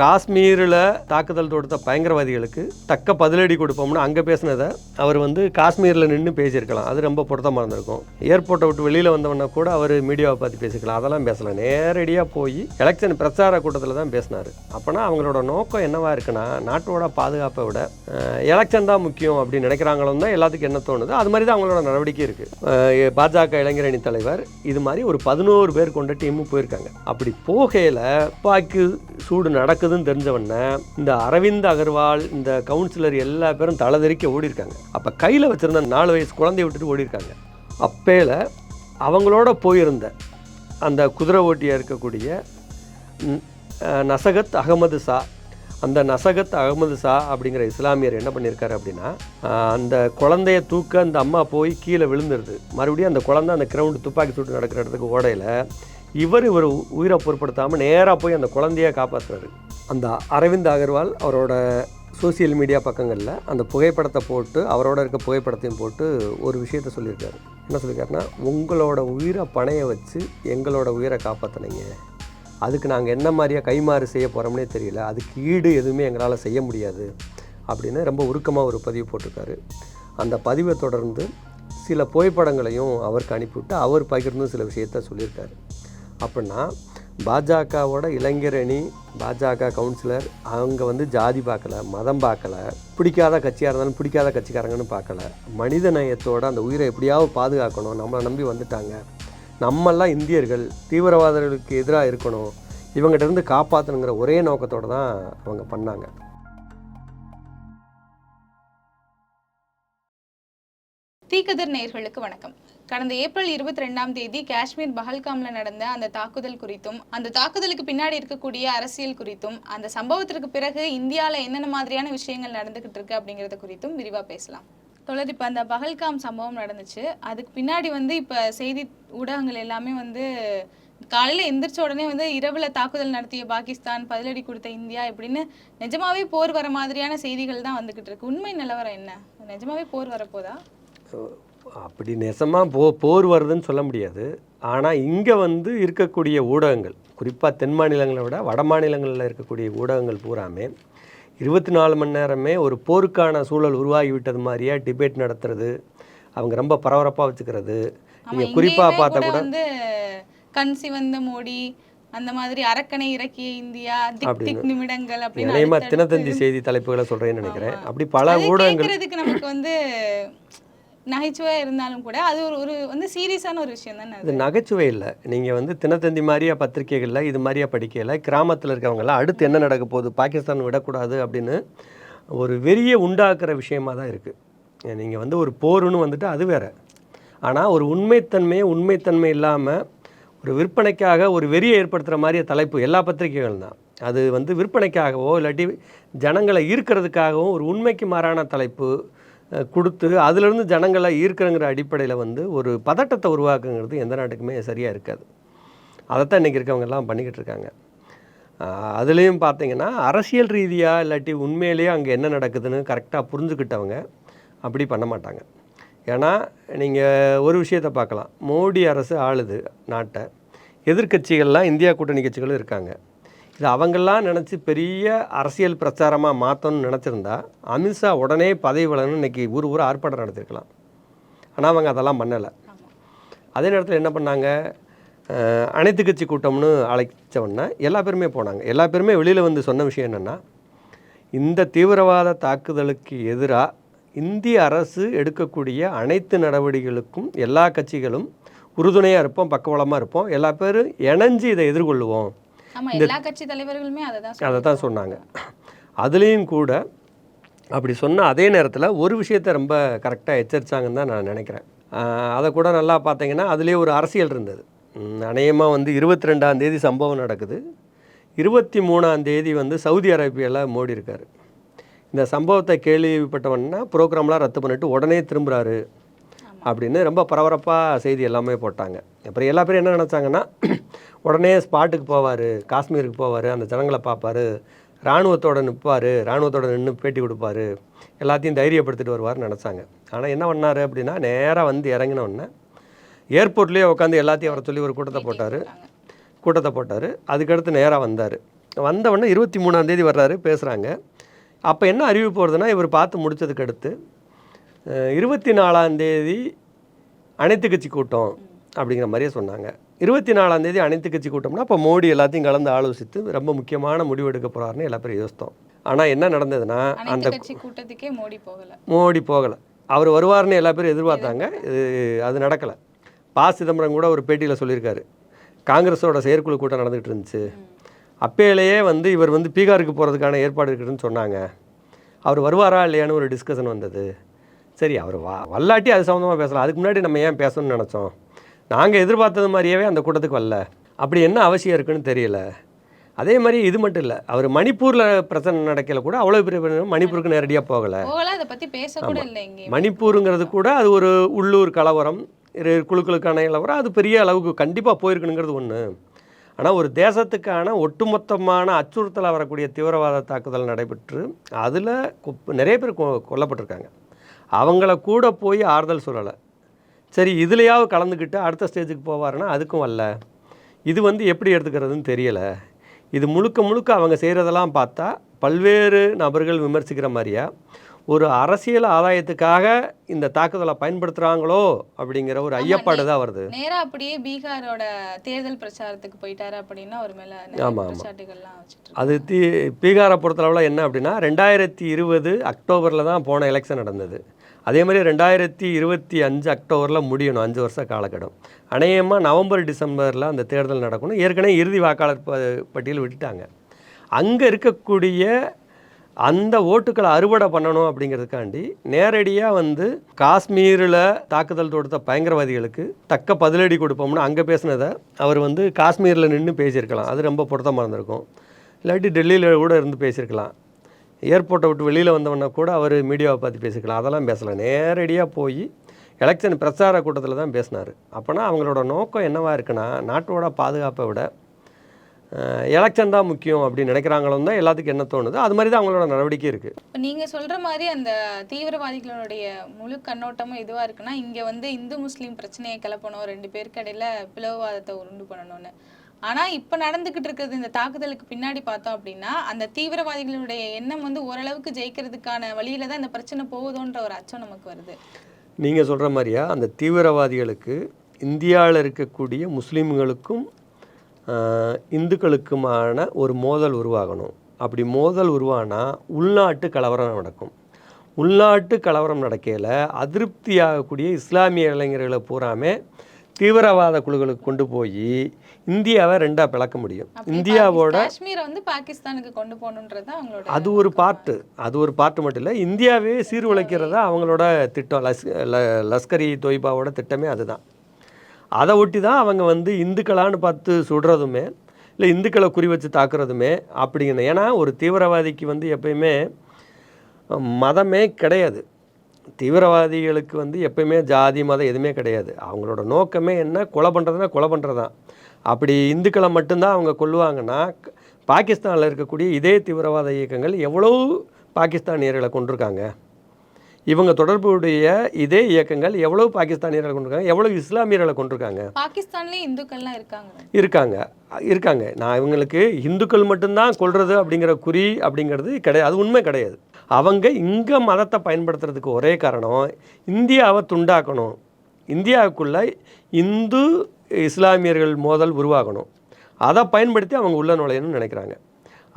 காஷ்மீரில் தாக்குதல் தொடுத்த பயங்கரவாதிகளுக்கு தக்க பதிலடி கொடுப்போம்னு அங்கே பேசினதை அவர் வந்து காஷ்மீரில் நின்று பேசியிருக்கலாம். அது ரொம்ப பொருத்தமாக இருந்திருக்கும். ஏர்போர்ட்டை விட்டு வெளியில் வந்தவொடனே கூட அவர் மீடியாவை பார்த்து பேசிக்கலாம். அதெல்லாம் பேசலாம் நேரடியாக போய் எலெக்ஷன் பிரச்சார கூட்டத்தில் தான் பேசினார். அப்போனா அவங்களோட நோக்கம் என்னவாக இருக்குன்னா நாட்டோட பாதுகாப்பை விட எலெக்ஷன் தான் முக்கியம் அப்படின்னு நினைக்கிறாங்களோ தான் எல்லாத்துக்கும் என்ன தோணுது அது மாதிரி தான் அவங்களோட நடவடிக்கை இருக்குது பாஜக இளைஞரணி தலைவர் இது மாதிரி ஒரு பதினோரு பேர் கொண்ட டீமும் போயிருக்காங்க. அப்படி போகையில் துப்பாக்கி சூடு நடக்குது. நடக்குதுன்னு தெரிஞ்சவொடனே இந்த அரவிந்த் அகர்வால் இந்த கவுன்சிலர் எல்லா பேரும் தலைதெறிக்க ஓடி இருக்காங்க அப்போ கையில் வச்சுருந்த நாலு வயசு குழந்தைய விட்டுட்டு ஓடிருக்காங்க அப்பேல அவங்களோட போயிருந்த அந்த குதிரை ஓட்டியாக இருக்கக்கூடிய நசகத் அகமது ஷா அந்த நசகத் அகமது ஷா அப்படிங்கிற இஸ்லாமியர் என்ன பண்ணியிருக்காரு அப்படின்னா அந்த குழந்தைய தூக்க அந்த அம்மா போய் கீழே விழுந்துருது. மறுபடியும் அந்த குழந்தை அந்த கிரவுண்டு துப்பாக்கி சூட்டு நடக்கிற இடத்துக்கு ஓடையில் இவர் இவர் உயிரை பொருட்படுத்தாமல் நேராக போய் அந்த குழந்தைய காப்பாற்றுறாரு அந்த அரவிந்த் அகர்வால் அவரோட சோசியல் மீடியா பக்கங்களில் அந்த புகைப்படத்தை போட்டு அவரோட இருக்க புகைப்படத்தையும் போட்டு ஒரு விஷயத்த சொல்லியிருக்காரு. என்ன சொல்லியிருக்காருன்னா உங்களோட உயிரை பணைய வச்சு எங்களோட உயிரை காப்பாற்றினீங்க அதுக்கு நாங்கள் என்ன மாதிரியா கைமாறு செய்ய போகிறோம்னே தெரியல. அதுக்கு ஈடு எதுவுமே எங்களால் செய்ய முடியாது. அப்படின்னு ரொம்ப உருக்கமாக ஒரு பதிவு போட்டிருக்காரு. அந்த பதிவை தொடர்ந்து சில புகைப்படங்களையும் அவருக்கு அனுப்பிவிட்டு அவர் பகிர்ந்து சில விஷயத்த சொல்லியிருக்காரு. அப்படின்னா பாஜகவோட இளைஞரணி பாஜக கவுன்சிலர் அவங்க வந்து ஜாதி பார்க்கல மதம் பார்க்கல பிடிக்காத கட்சியாக இருந்தாலும் பிடிக்காத கட்சிக்காரங்கன்னு பார்க்கல. மனித நேயத்தோட அந்த உயிரை எப்படியாவது பாதுகாக்கணும் நம்மளை நம்பி வந்துட்டாங்க. நம்மெல்லாம் இந்தியர்கள் தீவிரவாதிகளுக்கு எதிராக இருக்கணும். இவங்ககிட்ட இருந்து காப்பாற்றணுங்கிற ஒரே நோக்கத்தோடு தான் அவங்க பண்ணாங்க. தீக்கதிர் நேர்களுக்கு வணக்கம். கடந்த ஏப்ரல் இருபத்தி ரெண்டாம் தேதி காஷ்மீர் பஹல்காம்ல நடந்த அந்த தாக்குதல் குறித்தும் அந்த தாக்குதலுக்கு பின்னாடி இருக்கக்கூடிய அரசியல் குறித்தும் அந்த சம்பவத்திற்கு பிறகு இந்தியாவில் என்னென்ன மாதிரியான விஷயங்கள் நடந்துகிட்டு இருக்கு அப்படிங்கறத குறித்தும் விரிவா பேசலாம். தொடர் இப்போ அந்த பகல்காம் சம்பவம் நடந்துச்சு. அதுக்கு பின்னாடி வந்து இப்போ செய்தி ஊடகங்கள் எல்லாமே வந்து காலையில் எந்திரிச்ச உடனே வந்து இரவில் தாக்குதல் நடத்திய பாகிஸ்தான் பதிலடி கொடுத்த இந்தியா இப்படின்னு நிஜமாவே போர் வர மாதிரியான செய்திகள் தான் வந்துகிட்டு இருக்கு. உண்மை நிலவரம் என்ன? நிஜமாவே போர் வரப்போதா? அப்படி நெசமாக போ போர் வருதுன்னு சொல்ல முடியாது. ஆனால் இங்கே வந்து இருக்கக்கூடிய ஊடகங்கள் குறிப்பாக தென் மாநிலங்களை விட வட மாநிலங்களில் இருக்கக்கூடிய ஊடகங்கள் பூராமே இருபத்தி நாலு மணி நேரமே ஒரு போருக்கான சூழல் உருவாகி விட்டது மாதிரியே டிபேட் நடத்துறது அவங்க ரொம்ப பரபரப்பாக வச்சுக்கிறது. நீங்கள் குறிப்பாக பார்த்தா கூட கூட வந்து மோடி அந்த மாதிரி அரக்கனை இறக்கிய இந்தியா நிமிடங்கள் அப்படின்னு தினத்தந்தி செய்தி தலைப்புகளை சொல்கிறேன்னு நினைக்கிறேன். அப்படி பல ஊடகங்கள் நமக்கு வந்து நகைச்சுவையாக இருந்தாலும் கூட அது ஒரு ஒரு வந்து சீரியஸான ஒரு விஷயம் தானே இது அது நகைச்சுவை இல்லை. நீங்கள் வந்து தினத்தந்தி மாதிரியா பத்திரிக்கைகளில் இது மாதிரியா படிக்கலை கிராமத்தில் இருக்கவங்கெல்லாம் அடுத்து என்ன நடக்க போகுது பாகிஸ்தான் விடக்கூடாது அப்படின்னு ஒரு வெறியை உண்டாக்குற விஷயமாக தான் இருக்குது நீங்கள் வந்து ஒரு போருன்னு வந்துட்டு அது வேற. ஆனால் ஒரு உண்மைத்தன்மையை உண்மைத்தன்மை இல்லாமல் ஒரு விற்பனைக்காக ஒரு வெறியை ஏற்படுத்துகிற மாதிரி தலைப்பு எல்லா பத்திரிகைகளும் தான் அது வந்து விற்பனைக்காகவோ இல்லாட்டி ஜனங்களை ஈர்க்கிறதுக்காகவும் ஒரு உண்மைக்கு மாறான தலைப்பு கொடுத்து அதிலிருந்து ஜனங்களை ஈர்க்கிறங்கிற அடிப்படையில் வந்து ஒரு பதட்டத்தை உருவாக்குங்கிறது எந்த நாட்டுக்குமே சரியாக இருக்காது. அதைத்தான் இன்றைக்கி இருக்கவங்கெல்லாம் பண்ணிக்கிட்டு இருக்காங்க. அதுலேயும் பார்த்தீங்கன்னா அரசியல் ரீதியாக இல்லாட்டி உண்மையிலேயே அங்கே என்ன நடக்குதுன்னு கரெக்டாக புரிஞ்சுக்கிட்டவங்க அப்படி பண்ண மாட்டாங்க. ஏன்னா நீங்கள் ஒரு விஷயத்தை பார்க்கலாம் மோடி அரசு ஆளுது நாட்டை. எதிர்க்கட்சிகள்லாம் இந்தியா கூட்டணி கட்சிகளும் இருக்காங்க. இது அவங்கெல்லாம் நினச்சி பெரிய அரசியல் பிரச்சாரமாக மாற்றணும்னு நினச்சிருந்தா அமித்ஷா உடனே பதவி விலகணும்னு இன்றைக்கி ஊர் ஊர் ஆர்ப்பாட்டம் நடத்திருக்கலாம் ஆனால் அவங்க அதெல்லாம் பண்ணலை. அதே நேரத்தில் என்ன பண்ணாங்க? அனைத்து கட்சி கூட்டம்னு அழைச்சவொன்னே எல்லா பேருமே போனாங்க. எல்லா பேருமே வெளியில் வந்து சொன்ன விஷயம் என்னென்னா இந்த தீவிரவாத தாக்குதலுக்கு எதிராக இந்திய அரசு எடுக்கக்கூடிய அனைத்து நடவடிக்கைகளுக்கும் எல்லா கட்சிகளும் உறுதுணையாக இருப்போம் பக்கவளமாக இருப்போம். எல்லா பேரும் இணைஞ்சு இதை எதிர்கொள்ளுவோம். எல்லா கட்சி தலைவர்களுமே அதை தான் சொன்னாங்க. அதுலேயும் கூட அப்படி சொன்ன அதே நேரத்தில் ஒரு விஷயத்தை ரொம்ப கரெக்டாக எச்சரிச்சாங்கன்னு தான் நான் நினைக்கிறேன். அதை கூட நல்லா பார்த்தீங்கன்னா அதுலேயே ஒரு அரசியல் இருந்தது. அநேகமாக வந்து இருபத்தி ரெண்டாம் தேதி சம்பவம் நடக்குது. இருபத்தி மூணாம் தேதி வந்து சவுதி அரேபியாவில் மோடி இருக்கார். இந்த சம்பவத்தை கேள்விப்பட்டவொன்னா ப்ரோக்ராம்லாம் ரத்து பண்ணிட்டு உடனே திரும்புகிறாரு அப்படின்னு ரொம்ப பரபரப்பாக செய்தி எல்லாமே போட்டாங்க. அப்புறம் எல்லா பேரும் என்ன நினச்சாங்கன்னா உடனே ஸ்பாட்டுக்கு போவார் காஷ்மீருக்கு போவார் அந்த ஜனங்களை பார்ப்பாரு இராணுவத்தோட நிற்பார் இராணுவத்தோட நின்று பேட்டி கொடுப்பாரு எல்லாத்தையும் தைரியப்படுத்திட்டு வருவார்னு நினச்சாங்க. ஆனால் என்ன பண்ணார் அப்படின்னா நேராக வந்து இறங்கின உடனே ஏர்போர்ட்லேயே உட்காந்து எல்லாத்தையும் அவரை சொல்லி ஒரு கூட்டத்தை போட்டார். கூட்டத்தை போட்டார். அதுக்கடுத்து நேராக வந்தார். வந்தவொடனே இருபத்தி மூணாந்தேதி வர்றாரு பேசுகிறாங்க அப்போ என்ன அறிவிப்பு வருதுன்னா இவர் பார்த்து முடித்ததுக்கு அடுத்து இருபத்தி நாலாந்தேதி அனைத்து கட்சி கூட்டம் அப்படிங்கிற மாதிரியே சொன்னாங்க. இருபத்தி நாலாந்தேதி அனைத்து கட்சி கூட்டம்னா அப்போ மோடி எல்லாத்தையும் கலந்து ஆலோசித்து ரொம்ப முக்கியமான முடிவு எடுக்க போகிறாருன்னு எல்லா பேரும் யோசித்தோம். ஆனால் என்ன நடந்ததுன்னா அந்த கூட்டத்துக்கே மோடி போகல. மோடி போகலை. அவர் வருவார்னு எல்லா பேரும் எதிர்பார்த்தாங்க. இது அது நடக்கலை. ப. சிதம்பரம் கூட ஒரு பேட்டியில் சொல்லியிருக்காரு. காங்கிரஸோட செயற்குழு கூட்டம் நடந்துகிட்டு இருந்துச்சு. அப்பேலேயே வந்து இவர் வந்து பீகாருக்கு போகிறதுக்கான ஏற்பாடு இருக்குதுன்னு சொன்னாங்க. அவர் வருவாரா இல்லையான்னு ஒரு டிஸ்கஷன் வந்தது. சரி அவர் வா வல்லாட்டி அது சம்மந்தமாக பேசலாம். அதுக்கு முன்னாடி நம்ம ஏன் பேசணும்னு நினச்சோம்? நாங்கள் எதிர்பார்த்தது மாதிரியே அந்த கூட்டத்துக்கு வரல. அப்படி என்ன அவசியம் இருக்குன்னு தெரியல. அதே மாதிரி இது மட்டும் இல்லை அவர் மணிப்பூரில் பிரச்சனை நடக்கல கூட அவ்வளோ பெரிய மணிப்பூருக்கு நேரடியாக போகலை. மணிப்பூருங்கிறது கூட அது ஒரு உள்ளூர் கலவரம் குழுக்களுக்கான கலவரம் அது பெரிய அளவுக்கு கண்டிப்பாக போயிருக்கணுங்கிறது ஒன்று ஆனால் ஒரு தேசத்துக்கான ஒட்டுமொத்தமான அச்சுறுத்தலாக வரக்கூடிய தீவிரவாத தாக்குதல் நடைபெற்று அதில் நிறைய பேர் கொ- கொல்லப்பட்டிருக்காங்க. அவங்கள கூட போய் ஆறுதல் சொல்லலை. சரி இதுலையாவது கலந்துக்கிட்டு அடுத்த ஸ்டேஜுக்கு போவாருன்னா அதுக்கும் வரல இது வந்து எப்படி எடுத்துக்கிறதுன்னு தெரியலை. இது முழுக்க முழுக்க அவங்க செய்கிறதெல்லாம் பார்த்தா பல்வேறு நபர்கள் விமர்சிக்கிற மாதிரியா ஒரு அரசியல் ஆதாயத்துக்காக இந்த தாக்குதலை பயன்படுத்துகிறாங்களோ அப்படிங்கிற ஒரு ஐயப்பாடு தான் வருது. நேரா அப்படியே பீகாரோட தேர்தல் பிரச்சாரத்துக்கு போயிட்டாரு அப்படின்னா அவர் மேல ஆமா, ஆமா. அது தீ பீகாரை பொறுத்தளவில் என்ன அப்படின்னா ரெண்டாயிரத்தி இருபது அக்டோபரில் தான் போன எலெக்ஷன் நடந்தது. அதே மாதிரி ரெண்டாயிரத்தி இருபத்தி அஞ்சு அக்டோபரில் முடியணும் அஞ்சு வருஷ காலகட்டம். அநேகமாக நவம்பர் டிசம்பரில் அந்த தேர்தல் நடக்கணும். ஏற்கனவே இறுதி வாக்காளர் ப பட்டியல் விட்டுட்டாங்க. அங்கே இருக்கக்கூடிய அந்த ஓட்டுக்களை அறுவடை பண்ணணும் அப்படிங்கிறதுக்காண்டி நேரடியாக வந்து காஷ்மீரில் தாக்குதல் தொடுத்த பயங்கரவாதிகளுக்கு தக்க பதிலடி கொடுப்போம்னு அங்கே பேசினதை அவர் வந்து காஷ்மீரில் நின்று பேசியிருக்கலாம். அது ரொம்ப பொருத்தமாக இருந்திருக்கும். இல்லாட்டி டெல்லியில் கூட இருந்து பேசியிருக்கலாம். ஏர்போர்ட்டை விட்டு வெளியில் வந்தவொடனே கூட அவர் மீடியாவை பார்த்து பேசிக்கலாம். அதெல்லாம் பேசலை. நேரடியாக போய் எலெக்ஷன் பிரச்சார கூட்டத்தில் தான் பேசினார். அப்போனா அவங்களோட நோக்கம் என்னவாக இருக்குன்னா நாட்டோட பாதுகாப்பை விட எலெக்ஷன் தான் முக்கியம் அப்படின்னு நினைக்கிறாங்களும் தான் எல்லாத்துக்கும் என்ன தோணுது? அது மாதிரி தான் அவங்களோட நடவடிக்கை இருக்குது இப்ப நீங்க சொல்ற மாதிரி அந்த தீவிரவாதிகளுடைய முழு கண்ணோட்டமும் இதுவா இருக்குன்னா இங்க வந்து இந்து முஸ்லீம் பிரச்சனையை கிளப்பணும் ரெண்டு பேருக்கு இடையில பிளவுவாதத்தை உருண்டு பண்ணணும்னு. ஆனா இப்ப நடந்துகிட்டு இருக்கிறது இந்த தாக்குதலுக்கு பின்னாடி பார்த்தோம் அப்படின்னா அந்த தீவிரவாதிகளுடைய எண்ணம் வந்து ஓரளவுக்கு ஜெயிக்கிறதுக்கான வழியில தான் இந்த பிரச்சனை போகுதோன்ற ஒரு அச்சம் நமக்கு வருது. நீங்கள் சொல்கிற மாதிரியா அந்த தீவிரவாதிகளுக்கு இந்தியாவில் இருக்கக்கூடிய முஸ்லீம்களுக்கும் இந்துக்களுக்குமான ஒரு மோதல் உருவாகணும். அப்படி மோதல் உருவானா உள்நாட்டு கலவரம் நடக்கும். உள்நாட்டு கலவரம் நடக்கையில் அதிருப்தியாகக்கூடிய இஸ்லாமிய இளைஞர்களை பூராமே தீவிரவாத குழுக்களுக்கு கொண்டு போய் இந்தியாவை ரெண்டாக பிளக்க முடியும். இந்தியாவோட காஷ்மீரை வந்து பாகிஸ்தானுக்கு கொண்டு போகணுன்றது அவங்களோட அது ஒரு பார்ட்டு அது ஒரு பார்ட்டு மட்டும் இல்லை இந்தியாவே சீர்குலைக்கிறதா அவங்களோட திட்டம் லஸ் ல- லஸ்கரி தொய்பாவோட திட்டமே அதுதான். அதை ஒட்டி தான் அவங்க வந்து இந்துக்களான்னு பார்த்து சுடுறதுமே இல்லை இந்துக்களை குறி வச்சு தாக்குறதுமே அப்படிங்கணும் ஏன்னா ஒரு தீவிரவாதிக்கு வந்து எப்பயுமே மதமே கிடையாது. தீவிரவாதிகளுக்கு வந்து எப்பயுமே ஜாதி மதம் எதுவுமே கிடையாது. அவங்களோட நோக்கமே என்ன? கொலை பண்ணுறதுனா கொலை பண்ணுறது தான் அப்படி இந்துக்களை மட்டும்தான் அவங்க கொல்லுவாங்கன்னா க- பாகிஸ்தானில் இருக்கக்கூடிய இதே தீவிரவாத இயக்கங்கள் எவ்வளோ பாகிஸ்தானியர்களை கொண்டிருக்காங்க? இவங்க தொடர்புடைய இதே இயக்கங்கள் எவ்வளோ பாகிஸ்தானியர்களை கொண்டிருக்காங்க? எவ்வளோ இஸ்லாமியர்களை கொண்டிருக்காங்க? பாகிஸ்தான்லயே இந்துக்கள்லாம் இருக்காங்க. இருக்காங்க. இருக்காங்க. நான் இவங்களுக்கு இந்துக்கள் மட்டும்தான் கொள்வது அப்படிங்கிற குறி அப்படிங்கிறது கிடையாது. அது உண்மை கிடையாது. அவங்க இங்கே மதத்தை பயன்படுத்துறதுக்கு ஒரே காரணம் இந்தியாவை துண்டாக்கணும். இந்தியாவுக்குள்ள இந்து இஸ்லாமியர்கள் மோதல் உருவாகணும். அதை பயன்படுத்தி அவங்க உள்ள நுழையணும்னு நினைக்கிறாங்க.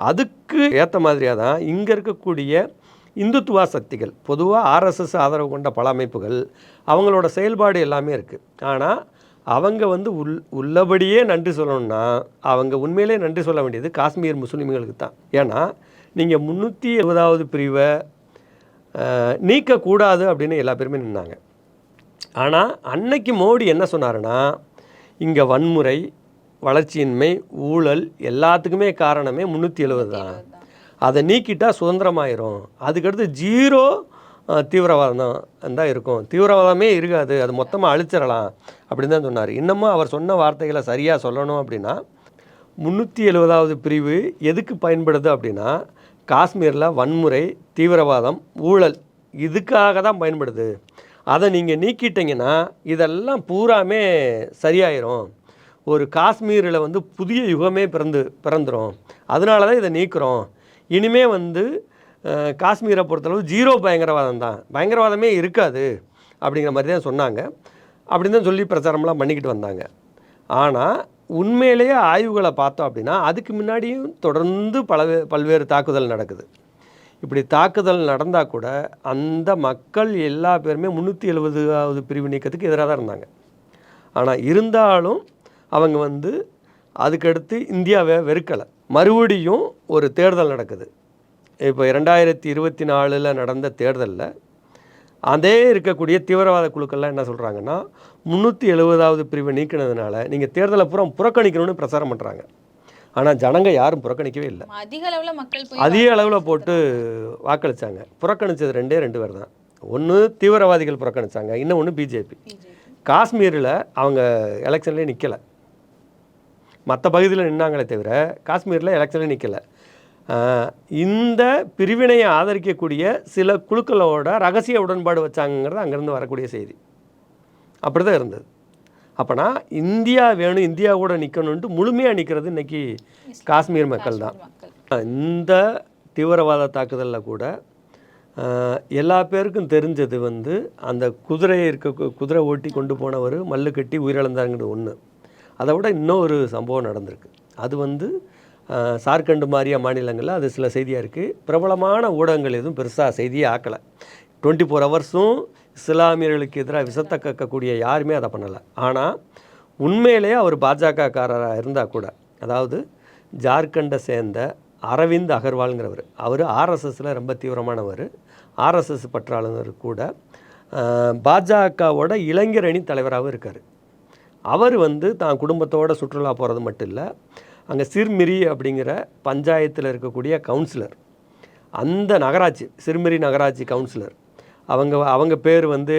அதுக்கு ஏற்ற மாதிரியாக தான் இங்கே இருக்கக்கூடிய இந்துத்துவா சக்திகள் பொதுவாக ஆர்எஸ்எஸ் ஆதரவு கொண்ட பல அமைப்புகள் அவங்களோட செயல்பாடு எல்லாமே இருக்குது ஆனால் அவங்க வந்து உள் உள்ளபடியே நன்றி சொல்லணும்னா அவங்க உண்மையிலே நன்றி சொல்ல வேண்டியது காஷ்மீர் முஸ்லீம்களுக்கு தான். ஏன்னா நீங்கள் முந்நூற்றி எழுபதாவது பிரிவை நீக்கக்கூடாது அப்படின்னு எல்லா பேருமே நின்னாங்க. ஆனால் அன்னைக்கு மோடி என்ன சொன்னாருன்னா இங்கே வன்முறை வளர்ச்சியின்மை ஊழல் எல்லாத்துக்குமே காரணமே முந்நூற்றி எழுபது தான். அதை நீக்கிட்டால் சுதந்திரமாயிரும். அதுக்கடுத்து ஜீரோ தீவிரவாதம் தான் இருக்கும். தீவிரவாதமே இருக்காது. அது மொத்தமாக அழிச்சிடலாம் அப்படின்னு தான் சொன்னார். இன்னமும் அவர் சொன்ன வார்த்தைகளை சரியாக சொல்லணும் அப்படின்னா முந்நூற்றி எழுபதாவது பிரிவு எதுக்கு பயன்படுது அப்படின்னா காஷ்மீரில் வன்முறை தீவிரவாதம் ஊழல் இதுக்காக தான் பயன்படுது. அதை நீங்கள் நீக்கிட்டீங்கன்னா இதெல்லாம் பூராமே சரியாயிரும். ஒரு காஷ்மீரில் வந்து புதிய யுகமே பிறந்து பிறந்துடும் அதனால தான் இதை நீக்கிறோம். இனிமே வந்து காஷ்மீரை பொறுத்தளவு ஜீரோ பயங்கரவாதம் தான். பயங்கரவாதமே இருக்காது அப்படிங்கிற மாதிரி தான் சொன்னாங்க. அப்படின்னு தான் சொல்லி பிரச்சாரம்லாம் பண்ணிக்கிட்டு வந்தாங்க. ஆனால் உண்மையிலேயே ஆய்வுகளை பார்த்தோம் அப்படின்னா அதுக்கு முன்னாடியும் தொடர்ந்து பல பல்வேறு தாக்குதல் நடக்குது. இப்படி தாக்குதல் நடந்தால் கூட அந்த மக்கள் எல்லா பேருமே முந்நூற்றி எழுபதாவது பிரிவு நீக்கத்துக்கு எதிராக தான் இருந்தாங்க. ஆனால் இருந்தாலும் அவங்க வந்து அதுக்கடுத்து இந்தியாவை வெறுக்கலை. மறுபடியும் ஒரு தேர்தல் நடக்குது. இப்போ இரண்டாயிரத்தி இருபத்தி நாலில் நடந்த தேர்தலில் அதே இருக்கக்கூடிய தீவிரவாத குழுக்கள்லாம் என்ன சொல்கிறாங்கன்னா முந்நூற்றி எழுபதாவது பிரிவை நீக்கினதுனால நீங்கள் தேர்தலை பூரா புறக்கணிக்கணும்னு பிரச்சாரம் பண்ணுறாங்க ஆனால் ஜனங்க யாரும் புறக்கணிக்கவே இல்லை. அதிக அளவுல மக்கள் போய் அதிக அளவில் போட்டு வாக்களிச்சாங்க. புறக்கணிச்சது ரெண்டே ரெண்டு பேர் தான். ஒன்று தீவிரவாதிகள் புறக்கணிச்சாங்க இன்னும் ஒன்று பிஜேபி. காஷ்மீரில் அவங்க எலெக்ஷன்லேயே நிற்கலை மற்ற பகுதியில் நின்னாங்களே தவிர காஷ்மீரில் எலெக்ஷன்லேயே நிற்கலை இந்த பிரிவினையை ஆதரிக்கக்கூடிய சில குழுக்களோட ரகசிய உடன்பாடு வச்சாங்கிறது அங்கேருந்து வரக்கூடிய செய்தி. அப்படி தான் இருந்தது. அப்போனா இந்தியா வேணும் இந்தியா கூட நிற்கணுன்ட்டு முழுமையாக நிற்கிறது இன்னைக்கு காஷ்மீர் மக்கள் தான். இந்த தீவிரவாத தாக்குதலில் கூட எல்லா பேருக்கும் தெரிஞ்சது வந்து அந்த குதிரையை இருக்க குதிரை ஓட்டி கொண்டு போனவர் மல்லு கட்டி உயிரிழந்தாருங்கிறது ஒன்று அதை விட இன்னொரு சம்பவம் நடந்திருக்கு. அது வந்து சார்க்கண்டு மாதிரியா மாநிலங்களில் அது சில செய்தியாக இருக்குது பிரபலமான ஊடகங்கள் எதுவும் பெருசாக செய்தியே ஆக்கலை. டுவெண்ட்டி ஃபோர் ஹவர்ஸும் இஸ்லாமியர்களுக்கு எதிராக விசத்தை கக்கக்கூடிய யாருமே அதை பண்ணலை. ஆனால் உண்மையிலேயே அவர் பாஜகக்காரராக இருந்தால் கூட அதாவது ஜார்க்கண்டை சேர்ந்த அரவிந்த் அகர்வால்ங்கிறவர் அவர் ஆர்எஸ்எஸில் ரொம்ப தீவிரமானவர் ஆர்எஸ்எஸ் பற்றாளர் கூட பாஜகவோட இளைஞர் அணி தலைவராகவும் இருக்கார். அவர் வந்து தான் குடும்பத்தோடு சுற்றுலா போகிறது மட்டும் இல்லை அங்கே சிர்மிரி அப்படிங்கிற பஞ்சாயத்தில் இருக்கக்கூடிய கவுன்சிலர் அந்த நகராட்சி சிறுமிரி நகராட்சி கவுன்சிலர் அவங்க அவங்க பேர் வந்து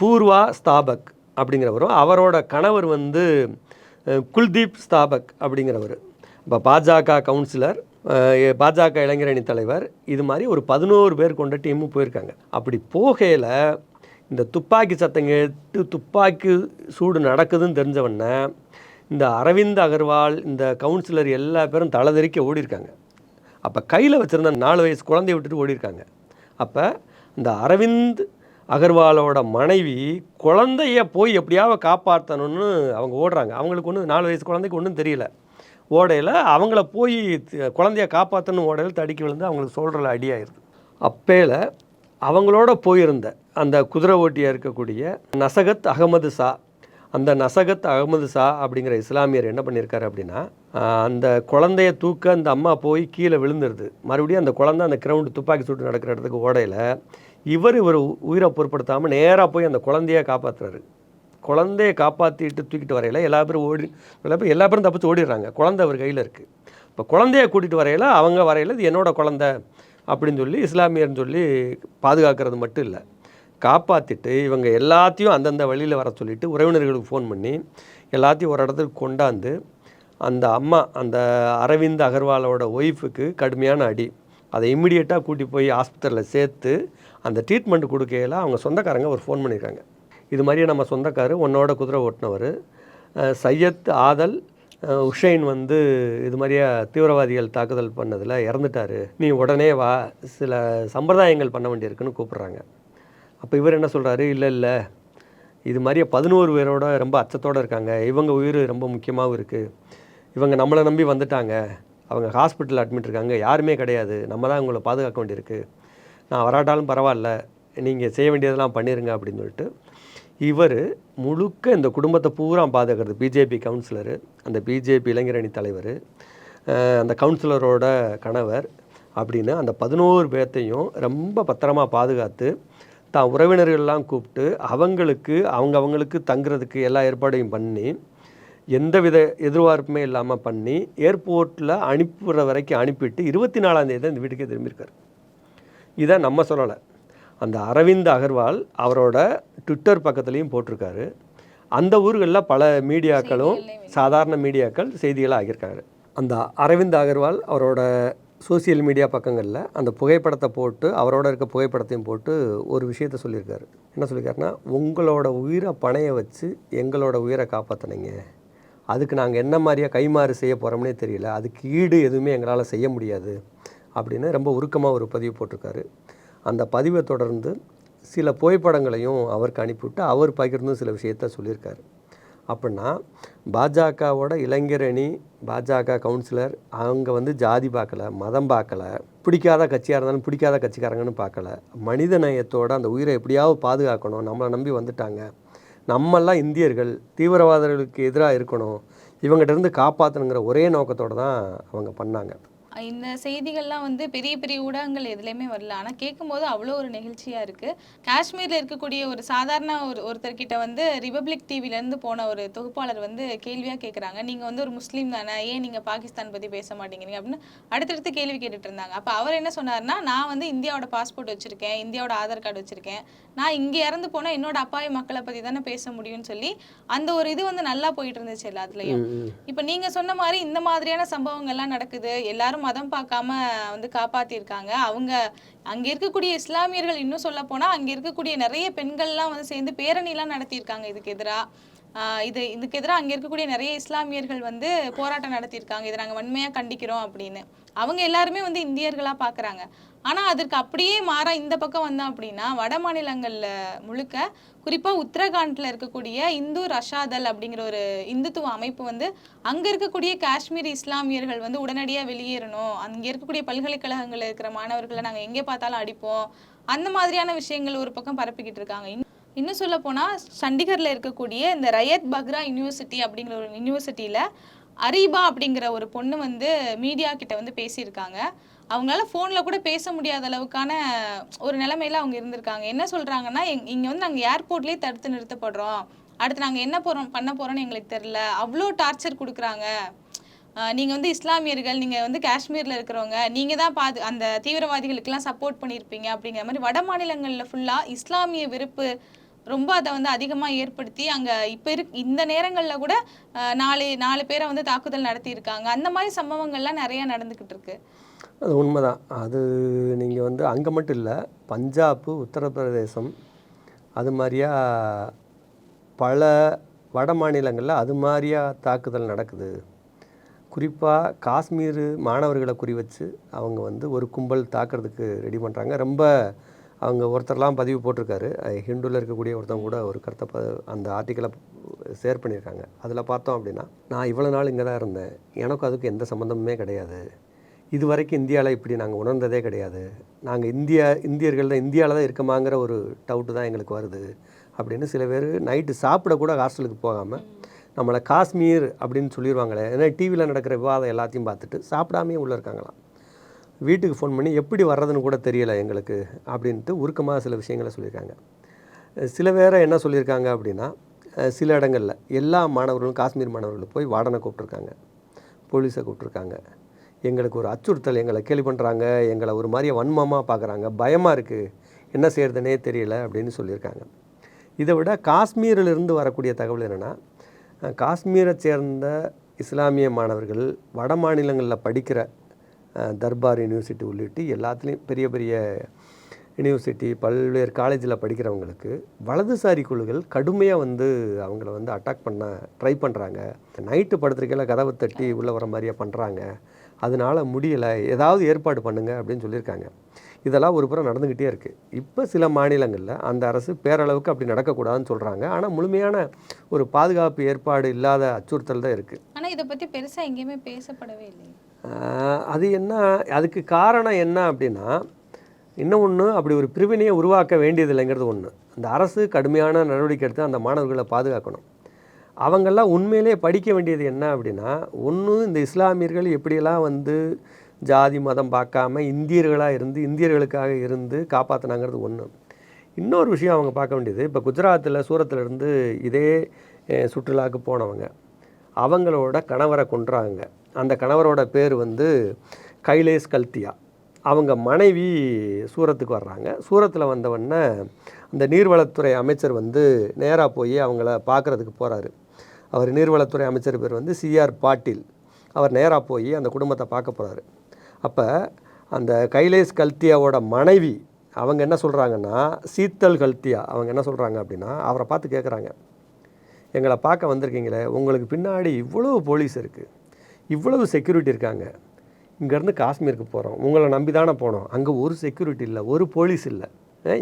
பூர்வா ஸ்தாபக் அப்படிங்கிறவரும் அவரோட கணவர் வந்து குல்தீப் ஸ்தாபக் அப்படிங்கிறவர். இப்போ பாஜக கவுன்சிலர் பாஜக இளைஞரணி தலைவர் இது மாதிரி ஒரு பதினோரு பேர் கொண்ட டீமும் போயிருக்காங்க. அப்படி போகையில் இந்த துப்பாக்கி சத்தம் கேட்டு துப்பாக்கி சூடு நடக்குதுன்னு தெரிஞ்சவொடனே இந்த அரவிந்த் அகர்வால் இந்த கவுன்சிலர் எல்லா பேரும் தலைதெறிக்க ஓடிருக்காங்க அப்போ கையில் வச்சுருந்த நாலு வயசு குழந்தைய விட்டுட்டு ஓடிருக்காங்க அப்போ இந்த அரவிந்த் அகர்வாலோட மனைவி குழந்தைய போய் எப்படியாவது காப்பாற்றணும்னு அவங்க ஓடுறாங்க. அவங்களுக்கு ஒன்றும் நாலு வயசு குழந்தைக்கு ஒன்றும் தெரியல. ஓடையில் அவங்கள போய் குழந்தைய காப்பாற்றணும் ஓடையில் தடுக்கி விழுந்து அவங்களுக்கு சொல்கிற அடியாயிருது. அப்பேல அவங்களோட போயிருந்த அந்த குதிரை ஓட்டியாக இருக்கக்கூடிய நசகத் அகமது ஷா அந்த நசகத் அகமது ஷா அப்படிங்கிற இஸ்லாமியர் என்ன பண்ணியிருக்காரு அப்படின்னா அந்த குழந்தைய தூக்க அந்த அம்மா போய் கீழே விழுந்துருது. மறுபடியும் அந்த குழந்தை அந்த கிரவுண்டு துப்பாக்கி சூட்டு நடக்கிற இடத்துக்கு ஓடையில் இவர் இவர் உயிரை பொருட்படுத்தாமல் நேராக போய் அந்த குழந்தைய காப்பாற்றுறாரு குழந்தைய காப்பாற்றிட்டு தூக்கிட்டு வரையில எல்லா பேரும் ஓடி எல்லா பேரும் எல்லா பேரும் தப்பிச்சு ஓடிடுறாங்க. குழந்தை அவர் கையில் இருக்குது இப்போ குழந்தைய கூட்டிகிட்டு வரையில அவங்க வரையில இது என்னோட குழந்தை அப்படின்னு சொல்லி இஸ்லாமியர்னு சொல்லி பாதுகாக்கிறது மட்டும் இல்லை. காப்பாற்றிட்டு இவங்க எல்லாத்தையும் அந்தந்த வழியில் வர சொல்லிட்டு உறவினர்களுக்கு ஃபோன் பண்ணி எல்லாத்தையும் ஒரு இடத்துக்கு கொண்டாந்து அந்த அம்மா அந்த அரவிந்த் அகர்வாலோட ஒய்ஃபுக்கு கடுமையான அடி. அதை இம்மிடியேட்டாக கூட்டி போய் ஆஸ்பத்திரியில் சேர்த்து அந்த ட்ரீட்மெண்ட் கொடுக்கையில அவங்க சொந்தக்காரங்க ஒரு ஃபோன் பண்ணியிருக்காங்க இது மாதிரியே நம்ம சொந்தக்காரு உன்னோட குதிரை ஓட்டினவர். சையத் ஆதல் உஷைன் வந்து இது மாதிரியே தீவிரவாதிகள் தாக்குதல் பண்ணதில் இறந்துட்டாரு. நீ உடனே வா சில சம்பிரதாயங்கள் பண்ண வேண்டியிருக்குன்னு கூப்பிட்றாங்க. அப்போ இவர் என்ன சொல்கிறாரு இல்லை இல்லை. இது மாதிரியே பதினோரு பேரோட ரொம்ப அச்சத்தோடு இருக்காங்க. இவங்க உயிர் ரொம்ப முக்கியமாகவும் இருக்குது இவங்க நம்மளை நம்பி வந்துட்டாங்க. அவங்க ஹாஸ்பிட்டல் அட்மிட் இருக்காங்க. யாருமே கிடையாது. நம்ம தான் இவங்களை பாதுகாக்க வேண்டியிருக்கு. நான் வராட்டாலும் பரவாயில்ல. நீங்கள் செய்ய வேண்டியதெல்லாம் பண்ணிடுங்க அப்படின்னு சொல்லிட்டு இவர் முழுக்க இந்த குடும்பத்தை பூரா பாதுகாக்கிறது பிஜேபி கவுன்சிலரு அந்த பிஜேபி இளைஞரணி தலைவர் அந்த கவுன்சிலரோட கணவர் அப்படின்னு அந்த பதினோரு பேர்த்தையும் ரொம்ப பத்திரமா பாதுகாத்து தான் உறவினர்கள்லாம் கூப்பிட்டு அவங்களுக்கு அவங்க அவங்களுக்கு தங்குறதுக்கு எல்லா ஏற்பாடையும் பண்ணி எந்தவித எதிர்பார்ப்புமே இல்லாமல் பண்ணி ஏர்போர்ட்டில் அனுப்புகிற வரைக்கும் அனுப்பிட்டு இருபத்தி நாலாம் தேதி தான் இந்த வீட்டுக்கே திரும்பியிருக்காரு. இதை நம்ம சொல்லலை. அந்த அரவிந்த் அகர்வால் அவரோட ட்விட்டர் பக்கத்துலேயும் போட்டிருக்காரு. அந்த ஊர்களில் பல மீடியாக்களும் சாதாரண மீடியாக்கள் செய்திகளாக ஆகியிருக்காரு அந்த அரவிந்த் அகர்வால் அவரோட சோஷியல் மீடியா பக்கங்களில் அந்த புகைப்படத்தை போட்டு அவரோட இருக்க புகைப்படத்தையும் போட்டு ஒரு விஷயத்த சொல்லியிருக்காரு. என்ன சொல்லியிருக்காருன்னா உங்களோட உயிரை பணைய வச்சு எங்களோட உயிரை காப்பாற்றினீங்க அதுக்கு நாங்கள் என்ன மாதிரியா கைமாறு செய்ய போகிறோம்னே தெரியல. அதுக்கு ஈடு எதுவுமே எங்களால் செய்ய முடியாது. அப்படின்னு ரொம்ப உருக்கமாக ஒரு பதிவு போட்டிருக்காரு. அந்த பதிவை தொடர்ந்து சில புகைப்படங்களையும் அவருக்கு அனுப்பிவிட்டு அவர் பகிர்ந்தும் சில விஷயத்த சொல்லியிருக்காரு. அப்படின்னா பாஜகவோட இளைஞர் அணி பாஜக கவுன்சிலர் அவங்க வந்து ஜாதி பார்க்கல மதம் பார்க்கல பிடிக்காத கட்சியாக இருந்தாலும் பிடிக்காத கட்சிக்காரங்கன்னு பார்க்கல. மனித நேயத்தோட அந்த உயிரை எப்படியாவது பாதுகாக்கணும். நம்மளை நம்பி வந்துட்டாங்க. நம்மெல்லாம் இந்தியர்கள் தீவிரவாதிகளுக்கு எதிராக இருக்கணும். இவங்ககிட்ட இருந்து காப்பாற்றணுங்கிற ஒரே நோக்கத்தோடு தான் அவங்க பண்ணாங்க. இந்த செய்திகள்லாம் வந்து பெரிய பெரிய ஊடகங்கள் எதுலையுமே வரல. ஆனால் கேட்கும்போது அவ்வளோ ஒரு நெகிழ்ச்சியாக இருக்குது காஷ்மீரில் இருக்கக்கூடிய ஒரு சாதாரண ஒரு ஒருத்தர்கிட்ட வந்து ரிபப்ளிக் டிவிலேருந்து போன ஒரு தொகுப்பாளர் வந்து கேள்வியாக கேட்குறாங்க நீங்கள் வந்து ஒரு முஸ்லீம் தானே? ஏன் நீங்கள் பாகிஸ்தான் பற்றி பேச மாட்டேங்கிறீங்க? அப்படின்னு அடுத்தடுத்து கேள்வி கேட்டுட்டு இருந்தாங்க. அப்போ அவர் என்ன சொன்னார்னா நான் வந்து இந்தியாவோட பாஸ்போர்ட் வச்சுருக்கேன் இந்தியாவோட ஆதார் கார்டு வச்சுருக்கேன். நான் இங்கே இறந்து போனால் என்னோட அப்பாவி மக்களை பற்றி தானே பேச முடியும்னு சொல்லி அந்த ஒரு இது வந்து நல்லா போயிட்டு இருந்துச்சு எல்லாத்துலேயும். இப்போ நீங்க சொன்ன மாதிரி இந்த மாதிரியான சம்பவங்கள்லாம் நடக்குது. எல்லாரும் மதம் பார்க்காம வந்து காப்பாத்திருக்காங்க. அவங்க அங்க இருக்கக்கூடிய இஸ்லாமியர்கள் இன்னும் சொல்ல போனா அங்க இருக்கக்கூடிய நிறைய பெண்கள்லாம் வந்து சேர்ந்து பேரணிலாம் நடத்தியிருக்காங்க இதுக்கு எதிரா. ஆஹ் இது இதுக்கு எதிராக அங்கே இருக்கக்கூடிய நிறைய இஸ்லாமியர்கள் வந்து போராட்டம் நடத்தியிருக்காங்க. இதை நாங்கள் வன்மையாக கண்டிக்கிறோம் அப்படின்னு. அவங்க எல்லாருமே வந்து இந்தியர்களாக பார்க்குறாங்க ஆனால் அதற்கு அப்படியே மாறா இந்த பக்கம் வந்தோம் அப்படின்னா வட மாநிலங்களில் முழுக்க குறிப்பாக உத்தரகாண்டில் இருக்கக்கூடிய இந்து ரஷாதல் அப்படிங்கிற ஒரு இந்துத்துவ அமைப்பு வந்து அங்கே இருக்கக்கூடிய காஷ்மீர் இஸ்லாமியர்கள் வந்து உடனடியாக வெளியேறணும். அங்கே இருக்கக்கூடிய பல்கலைக்கழகங்களில் இருக்கிற மாணவர்களை நாங்கள் எங்கே பார்த்தாலும் அடிப்போம். அந்த மாதிரியான விஷயங்கள் ஒரு பக்கம் பரப்பிக்கிட்டு இருக்காங்க. இன்னும் சொல்ல போனால் சண்டிகரில் இருக்கக்கூடிய இந்த ரயத் பக்ரா யூனிவர்சிட்டி அப்படிங்கிற ஒரு யூனிவர்சிட்டியில் அரீபா அப்படிங்கிற ஒரு பொண்ணு வந்து மீடியா கிட்ட வந்து பேசியிருக்காங்க. அவங்களால ஃபோனில் கூட பேச முடியாத அளவுக்கான ஒரு நிலைமையில அவங்க இருந்திருக்காங்க. என்ன சொல்கிறாங்கன்னா எங் இங்கே வந்து நாங்கள் ஏர்போர்ட்லேயே தடுத்து நிறுத்தப்படுறோம். அடுத்து நாங்கள் என்ன போகிறோம் பண்ண போகிறோம்னு எங்களுக்கு தெரில அவ்வளோ டார்ச்சர் கொடுக்குறாங்க. நீங்கள் வந்து இஸ்லாமியர்கள் நீங்கள் வந்து காஷ்மீரில் இருக்கிறவங்க நீங்கள் தான் பாது அந்த தீவிரவாதிகளுக்கெல்லாம் சப்போர்ட் பண்ணியிருப்பீங்க அப்படிங்கிற மாதிரி வட மாநிலங்களில் ஃபுல்லாக இஸ்லாமிய வெறுப்பு ரொம்ப அதை வந்து அதிகமாக ஏற்படுத்தி அங்கே இப்போ இருக் இந்த நேரங்களில் கூட நாலு நாலு பேரை வந்து தாக்குதல் நடத்தியிருக்காங்க. அந்த மாதிரி சம்பவங்கள்லாம் நிறையா நடந்துக்கிட்டு இருக்கு. அது உண்மைதான். அது நீங்கள் வந்து அங்கே மட்டும் இல்லை பஞ்சாப் உத்தரப்பிரதேசம் அது மாதிரியா பல வட மாநிலங்களில் அது மாதிரியா தாக்குதல் நடக்குது. குறிப்பாக காஷ்மீர் மாணவர்களை குறி வச்சு அவங்க வந்து ஒரு கும்பல் தாக்குறதுக்கு ரெடி பண்ணுறாங்க ரொம்ப அவங்க ஒருத்தர்லாம் பதிவு போட்டிருக்காரு. ஹிண்டுவில் ஹிந்துவில் இருக்கக்கூடிய ஒருத்தவங்க கூட ஒரு கருத்தை ப அந்த ஆர்டிக்கலை ஷேர் பண்ணியிருக்காங்க. அதில் பார்த்தோம் அப்படின்னா நான் இவ்வளோ நாள் இங்கே தான் இருந்தேன். எனக்கும் அதுக்கு எந்த சம்மந்தமுமே கிடையாது. இது வரைக்கும் இந்தியாவில் இப்படி நாங்கள் உணர்ந்ததே கிடையாது. நாங்கள் இந்தியா இந்தியர்கள் தான் இந்தியாவில் தான் இருக்கமாங்கிற ஒரு டவுட்டு தான் எங்களுக்கு வருது. அப்படின்னு சில பேர் நைட்டு சாப்பிட கூட ஹாஸ்டலுக்கு போகாமல் நம்மளை காஷ்மீர் அப்படின்னு சொல்லிடுவாங்களே ஏன்னா டிவியில் நடக்கிற விவாதம் எல்லாத்தையும் பார்த்துட்டு சாப்பிடாமே உள்ளே இருக்காங்களாம். வீட்டுக்கு ஃபோன் பண்ணி எப்படி வர்றதுன்னு கூட தெரியலை எங்களுக்கு அப்படின்ட்டு உருக்கமாக சில விஷயங்களை சொல்லியிருக்காங்க. சில பேரை என்ன சொல்லியிருக்காங்க அப்படின்னா சில இடங்களில் எல்லா மாணவர்களும் காஷ்மீர் மாணவர்களும் போய் வார்டனை கூப்பிட்ருக்காங்க போலீஸை கூப்பிட்ருக்காங்க எங்களுக்கு ஒரு அச்சுறுத்தல் எங்களை கேள்வி பண்ணுறாங்க எங்களை ஒரு மாதிரியே வன்மமாக பார்க்குறாங்க பயமாக இருக்குது என்ன செய்கிறதுனே தெரியல அப்படின்னு சொல்லியிருக்காங்க. இதை விட காஷ்மீரிலிருந்து வரக்கூடிய தகவல் என்னென்னா காஷ்மீரை சேர்ந்த இஸ்லாமிய மாணவர்கள் வட மாநிலங்களில் படிக்கிற தர்பார் யூனிவர்சிட்டி உள்ளிட்டு எல்லாத்துலேயும் பெரிய பெரிய யூனிவர்சிட்டி பல்வேறு காலேஜில் படிக்கிறவங்களுக்கு வலதுசாரி குழுக்கள் கடுமையாக வந்து அவங்கள வந்து அட்டாக் பண்ண ட்ரை பண்ணுறாங்க நைட்டு படுத்துருக்கையில் கதவை தட்டி உள்ளே வர மாதிரியே பண்ணுறாங்க அதனால் முடியலை. ஏதாவது ஏற்பாடு பண்ணுங்க அப்படின்னு சொல்லியிருக்காங்க. இதெல்லாம் ஒரு புறம் நடந்துக்கிட்டே இருக்குது இப்போ சில மாநிலங்களில் அந்த அரசு பேரளவுக்கு அப்படி நடக்கக்கூடாதுன்னு சொல்கிறாங்க ஆனால் முழுமையான ஒரு பாதுகாப்பு ஏற்பாடு இல்லாத அச்சுறுத்தல் தான் இருக்குது ஆனால் இதை பற்றி பெருசாக எங்கேயுமே பேசப்படவே இல்லை அது என்ன அதுக்கு காரணம் என்ன அப்படின்னா இன்னும் ஒன்று அப்படி ஒரு பிரிவினையை உருவாக்க வேண்டியதில்லைங்கிறது ஒன்று அந்த அரசு கடுமையான நடவடிக்கை எடுத்து அந்த மாணவர்களை பாதுகாக்கணும். அவங்கெல்லாம் உண்மையிலே படிக்க வேண்டியது என்ன அப்படின்னா ஒன்று இந்த இஸ்லாமியர்கள் எப்படியெல்லாம் வந்து ஜாதி மதம் பார்க்காம இந்தியர்களாக இருந்து இந்தியர்களுக்காக இருந்து காப்பாற்றினாங்கிறது ஒன்று இன்னொரு விஷயம் அவங்க பார்க்க வேண்டியது இப்போ குஜராத்தில் சூரத்துலேருந்து இதே சுற்றுலாவுக்கு போனவங்க அவங்களோட கணவரை கொன்றாங்க. அந்த கணவரோட பேர் வந்து கைலேஷ் கல்தியா. அவங்க மனைவி சூரத்துக்கு வர்றாங்க. சூரத்தில் வந்தவொடனே அந்த நீர்வளத்துறை அமைச்சர் வந்து நேராக போய் அவங்கள பார்க்குறதுக்கு போகிறாரு அவர் நீர்வளத்துறை அமைச்சர் பேர் வந்து சிஆர் பாட்டீல். அவர் நேராக போய் அந்த குடும்பத்தை பார்க்க போகிறாரு அப்போ அந்த கைலேஷ் கல்தியாவோட மனைவி அவங்க என்ன சொல்கிறாங்கன்னா சீத்தல் கல்தியா அவங்க என்ன சொல்கிறாங்க அப்படின்னா அவரை பார்த்து கேட்குறாங்க எங்களை பார்க்க வந்திருக்கீங்களே உங்களுக்கு பின்னாடி இவ்வளவு போலீஸ் இருக்குது இவ்வளவு செக்யூரிட்டி இருக்காங்க. இங்கேருந்து காஷ்மீருக்கு போகிறோம் உங்களை நம்பி தானே போனோம். அங்கே ஒரு செக்யூரிட்டி இல்லை ஒரு போலீஸ் இல்லை.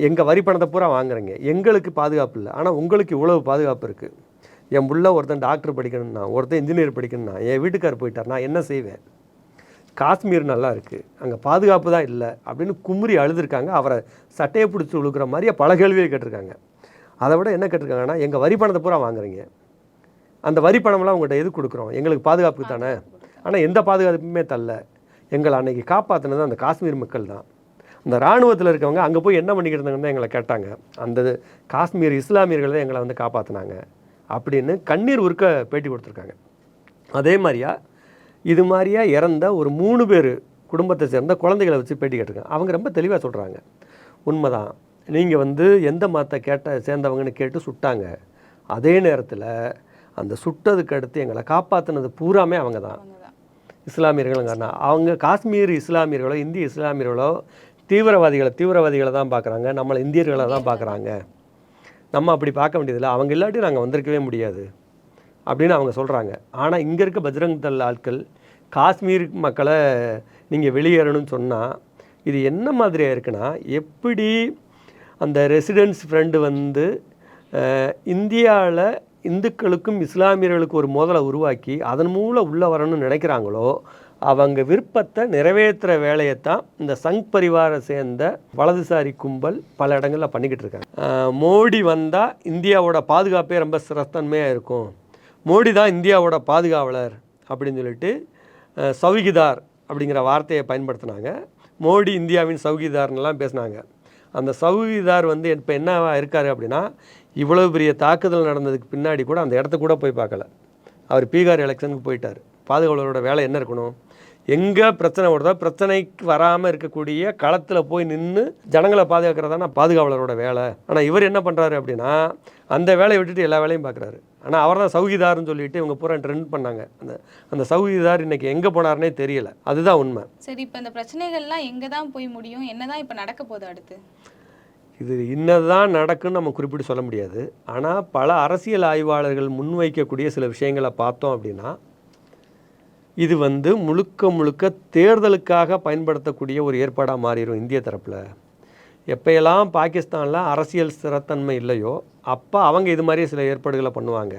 எங்கள் வரி பணத்தை பூரா வாங்குறீங்க. எங்களுக்கு பாதுகாப்பு இல்லை. ஆனால் உங்களுக்கு இவ்வளவு பாதுகாப்பு இருக்குது என் புள்ள ஒருத்தன் டாக்டர் படிக்கணும்னா ஒருத்தன் இன்ஜினியர் படிக்கணும்னா என் வீட்டுக்கார் போயிட்டார் நான் என்ன செய்வேன்? காஷ்மீர் நல்லா இருக்குது அங்கே பாதுகாப்பு தான் இல்லை அப்படின்னு குமுறி அழுதுருக்காங்க. அவரை சட்டையை பிடிச்சி உழுக்கிற மாதிரியே பல கேள்வியை கேட்டிருக்காங்க. அதை விட என்ன கேட்டிருக்காங்கன்னா எங்கள் வரி பணத்தை பூரா வாங்குறீங்க. அந்த வரி பணம்லாம் உங்கள்கிட்ட எது கொடுக்குறோம்? எங்களுக்கு பாதுகாப்புக்கு தானே? ஆனால் எந்த பாதுகாப்புமே தரல எங்களை அன்னைக்கு காப்பாற்றினது அந்த காஷ்மீர் மக்கள் தான். அந்த இராணுவத்தில் இருக்கவங்க அங்கே போய் என்ன பண்ணிக்கிட்டு இருந்தாங்கன்னு எங்களை கேட்டாங்க. அந்த காஷ்மீர் இஸ்லாமியர்கள் தான் எங்களை வந்து காப்பாற்றினாங்க அப்படின்னு கண்ணீர் உருக்க பேட்டி கொடுத்துருக்காங்க. அதே மாதிரியா இது மாதிரியா இறந்த ஒரு மூணு பேர் குடும்பத்தை சேர்ந்த குழந்தைகளை வச்சு பேட்டி கேட்டிருக்காங்க. அவங்க ரொம்ப தெளிவாக சொல்கிறாங்க உண்மைதான். நீங்கள் வந்து எந்த மதத்தை கேட்ட சேர்ந்தவங்கன்னு கேட்டு சுட்டாங்க. அதே நேரத்தில் அந்த சுட்டதுக்கு அடுத்து எங்களை காப்பாற்றினது பூராமே அவங்க தான். இஸ்லாமியர்களும் அவங்க காஷ்மீர் இஸ்லாமியர்களோ இந்திய இஸ்லாமியர்களோ தீவிரவாதிகளை தீவிரவாதிகளை தான் பார்க்குறாங்க நம்மளை இந்தியர்களை தான் பார்க்குறாங்க நம்ம அப்படி பார்க்க வேண்டியதில்லை. அவங்க இல்லாட்டி நாங்கள் வந்திருக்கவே முடியாது அப்படின்னு அவங்க சொல்கிறாங்க ஆனால் இங்கே இருக்க பஜ்ரங் தள் ஆட்கள் காஷ்மீர் மக்களை நீங்கள் வெளியேறணும்னு சொன்னால் இது என்ன மாதிரியாக இருக்குன்னா எப்படி அந்த ரெசிடென்ஸ் ஃப்ரெண்டு வந்து இந்தியாவில் இந்துக்களுக்கும் இஸ்லாமியர்களுக்கும் ஒரு மோதலை உருவாக்கி அதன் மூலம் உள்ளே வரணும்னு நினைக்கிறாங்களோ அவங்க விருப்பத்தை நிறைவேற்றுற வேலையை தான் இந்த சங் பரிவாரை சேர்ந்த வலதுசாரி கும்பல் பல இடங்களில் பண்ணிக்கிட்டு இருக்காங்க. மோடி வந்தால் இந்தியாவோட பாதுகாப்பே ரொம்ப சிரத்தன்மையாக இருக்கும். மோடி தான் இந்தியாவோட பாதுகாவலர் அப்படின்னு சொல்லிட்டு சவுகிதார் அப்படிங்கிற வார்த்தையை பயன்படுத்தினாங்க. மோடி இந்தியாவின் சவுகிதார்னெலாம் பேசினாங்க. அந்த சவுதிதார் வந்து இப்போ என்னவா இருக்கார் அப்படின்னா இவ்வளவு பெரிய தாக்குதல் நடந்ததுக்கு பின்னாடி கூட அந்த இடத்த கூட போய் பார்க்கல. அவர் பீகார் எலெக்ஷனுக்கு போயிட்டார். பாதுகாவலரோட வேலை என்ன இருக்கணும்? எங்கே பிரச்சனை ஓடுதோ பிரச்சனைக்கு வராமல் இருக்கக்கூடிய களத்தில் போய் நின்று ஜனங்களை பாதுகாக்கிறதான பாதுகாவலரோட வேலை. ஆனால் இவர் என்ன பண்ணுறாரு அப்படின்னா அந்த வேலையை விட்டுட்டு எல்லா வேலையும் பார்க்குறாரு ஆனால் அவர் தான் சௌகிதார்னு சொல்லிட்டு இவங்க பூரா ட்ரெண்ட் பண்ணாங்க. அந்த அந்த சௌகிதார் இன்னைக்கு எங்கே போனார்னே தெரியல. அதுதான் உண்மை. சரி இப்போ இந்த பிரச்சனைகள்லாம் எங்க தான் போய் முடியும்? என்னதான் இப்போ நடக்க போகுது அடுத்து? இது இன்னதான் நடக்குன்னு நம்ம குறிப்பிட்டு சொல்ல முடியாது. ஆனால் பல அரசியல் ஆய்வாளர்கள் முன்வைக்கக்கூடிய சில விஷயங்களை பார்த்தோம் அப்படின்னா இது வந்து முழுக்க முழுக்க தேர்தலுக்காக பயன்படுத்தக்கூடிய ஒரு ஏற்பாடாக மாறிடும் இந்திய தரப்பில். எப்பயெல்லாம் பாகிஸ்தானில் அரசியல் ஸ்திரத்தன்மை இல்லையோ அப்போ அவங்க இது மாதிரி சில ஏற்பாடுகளை பண்ணுவாங்க.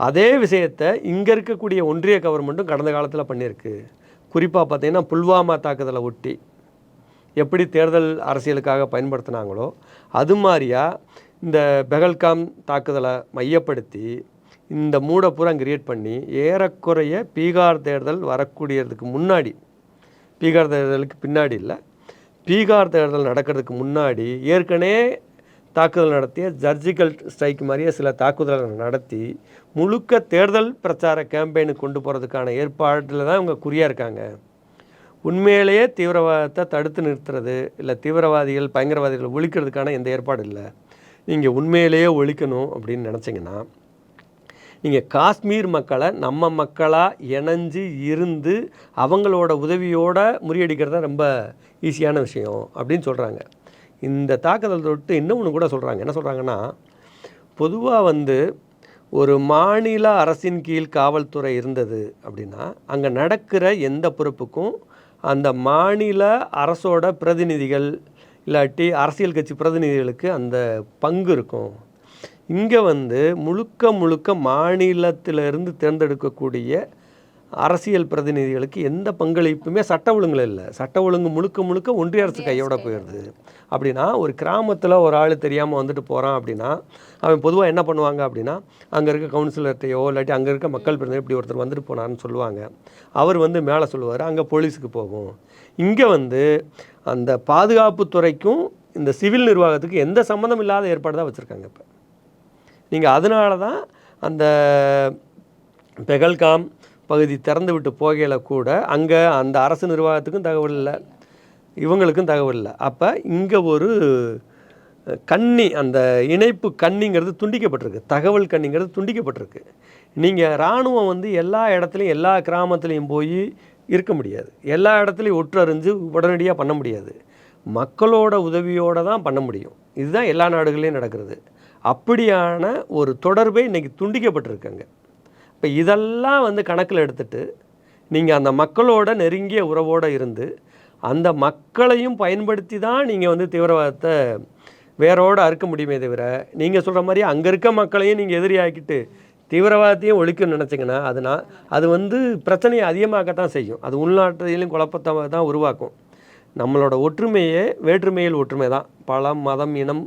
அதே விஷயத்தை இங்கே இருக்கக்கூடிய ஒன்றிய கவர்மெண்ட்டும் கடந்த காலத்தில் பண்ணியிருக்கு. குறிப்பாக பார்த்தீங்கன்னா புல்வாமா தாக்குதலை ஒட்டி எப்படி தேர்தல் அரசியலுக்காக பயன்படுத்தினாங்களோ அது மாதிரியா இந்த பெகல்காம் தாக்குதலை மையப்படுத்தி இந்த மூடை பூரா கிரியேட் பண்ணி ஏறக்குறைய பீகார் தேர்தல் வரக்கூடியதுக்கு முன்னாடி பீகார் தேர்தலுக்கு பின்னாடி இல்லை பீகார் தேர்தல் நடக்கிறதுக்கு முன்னாடி ஏற்கனவே தாக்குதல் நடத்திய சர்ஜிக்கல் ஸ்ட்ரைக் மாதிரியே சில தாக்குதல்களை நடத்தி முழுக்க தேர்தல் பிரச்சார கேம்பெயினுக்கு கொண்டு போகிறதுக்கான ஏற்பாட்டில் தான் இவங்க குறியாக இருக்காங்க. உண்மையிலேயே தீவிரவாதத்தை தடுத்து நிறுத்துறது இல்லை தீவிரவாதிகள் பயங்கரவாதிகளை ஒழிக்கிறதுக்கான எந்த ஏற்பாடு இல்லை. நீங்கள் உண்மையிலேயே ஒழிக்கணும் அப்படின்னு நினச்சிங்கன்னா நீங்கள் காஷ்மீர் மக்களை நம்ம மக்களாக இணைஞ்சு இருந்து அவங்களோட உதவியோட முறியடிக்கிறது தான் ரொம்ப ஈஸியான விஷயம் அப்படின்னு சொல்கிறாங்க இந்த தாக்குதல் தொட்டு இன்னொன்று கூட சொல்கிறாங்க என்ன சொல்கிறாங்கன்னா பொதுவாக வந்து ஒரு மாநில அரசின் கீழ் காவல்துறை இருந்தது அப்படின்னா அங்கே நடக்கிற எந்த பொறுப்புக்கும் அந்த மாநில அரசோட பிரதிநிதிகள் இல்லாட்டி அரசியல் கட்சி பிரதிநிதிகளுக்கு அந்த பங்கு இருக்கும். இங்கே வந்து முழுக்க முழுக்க மாநிலத்திலிருந்து தேர்ந்தெடுக்கக்கூடிய அரசியல் பிரதிநிதிகளுக்கு எந்த பங்களிப்புமே சட்ட ஒழுங்குல இல்லை. சட்ட ஒழுங்கு முழுக்க முழுக்க ஒன்றிய அரசு கையோட போயிடுது அப்படின்னா ஒரு கிராமத்தில் ஒரு ஆள் தெரியாமல் வந்துட்டு போகிறான் அப்படின்னா அவன் பொதுவாக என்ன பண்ணுவாங்க அப்படின்னா அங்கே இருக்க கவுன்சிலர்கிட்டையோ இல்லாட்டி அங்கே இருக்க மக்கள் பிரதிநிதி இப்படி ஒருத்தர் வந்துட்டு போனான்னு சொல்லுவாங்க. அவர் வந்து மேலே சொல்லுவார் அங்கே போலீஸுக்கு போகும். இங்கே வந்து அந்த பாதுகாப்பு துறைக்கும் இந்த சிவில் நிர்வாகத்துக்கு எந்த சம்மந்தம் இல்லாத ஏற்பாடு தான் வச்சுருக்காங்க இப்போ. நீங்கள் அதனால தான் அந்த பெகல்காம் பகுதி திறந்து விட்டு போகையில் கூட அங்கே அந்த அரசு நிர்வாகத்துக்கும் தகவல் இல்லை. இவங்களுக்கும் தகவல் இல்லை. அப்போ இங்கே ஒரு கண்ணி அந்த இணைப்பு கண்ணிங்கிறது துண்டிக்கப்பட்டிருக்கு. தகவல் கண்ணிங்கிறது துண்டிக்கப்பட்டிருக்கு. நீங்கள் இராணுவம் வந்து எல்லா இடத்துலையும் எல்லா கிராமத்துலேயும் போய் இருக்க முடியாது. எல்லா இடத்துலையும் ஒற்றறிஞ்சு உடனடியாக பண்ண முடியாது. மக்களோட உதவியோடு தான் பண்ண முடியும். இதுதான் எல்லா நாடுகள்லையும் நடக்கிறது. அப்படியான ஒரு தொடர்பை இன்றைக்கி துண்டிக்கப்பட்டிருக்காங்க இப்போ இதெல்லாம் வந்து கணக்கில் எடுத்துட்டு நீங்கள் அந்த மக்களோட நெருங்கிய உறவோடு இருந்து அந்த மக்களையும் பயன்படுத்தி தான் நீங்கள் வந்து தீவிரவாதத்தை வேரோடு அறுக்க முடியுமே தவிர நீங்கள் சொல்கிற மாதிரி அங்கே இருக்க மக்களையும் நீங்கள் எதிரியாக்கிட்டு தீவிரவாதத்தையும் ஒழிக்கணும்னு நினச்சிங்கன்னா அதுனா அது வந்து பிரச்சனையை அதிகமாக்கத்தான் செய்யும். அது உள்நாட்டிலும் குழப்பத்தை தான் உருவாக்கும். நம்மளோட ஒற்றுமையே வேற்றுமையில் ஒற்றுமை தான். பலம் மதம் இனம்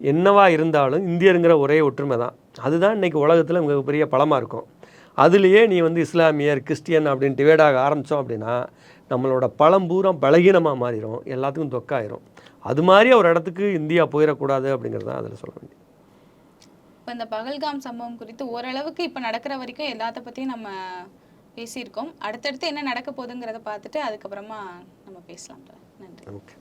என்னவா இருந்தாலும் இந்தியருங்கிற ஒரே ஒற்றுமை தான். அதுதான் இன்றைக்கி உலகத்தில் மிகப்பெரிய பலமாக இருக்கும். அதுலேயே நீ வந்து இஸ்லாமியர் கிறிஸ்டியன் அப்படின்னு டிவைடாக ஆரம்பித்தோம் அப்படின்னா நம்மளோட பழம் பூரா பலகீனமாக மாறிடும் எல்லாத்துக்கும் தொக்காயிரும். அது மாதிரி ஒரு இடத்துக்கு இந்தியா போயிடக்கூடாது அப்படிங்கிறது தான் அதில் சொல்ல வேண்டியது. இப்போ இந்த பகல்காம் சம்பவம் குறித்து ஓரளவுக்கு இப்போ நடக்கிற வரைக்கும் எல்லாத்த பற்றியும் நம்ம பேசியிருக்கோம். அடுத்தடுத்து என்ன நடக்க போகுதுங்கிறத பார்த்துட்டு அதுக்கப்புறமா நம்ம பேசலாம் நன்றி. ஓகே.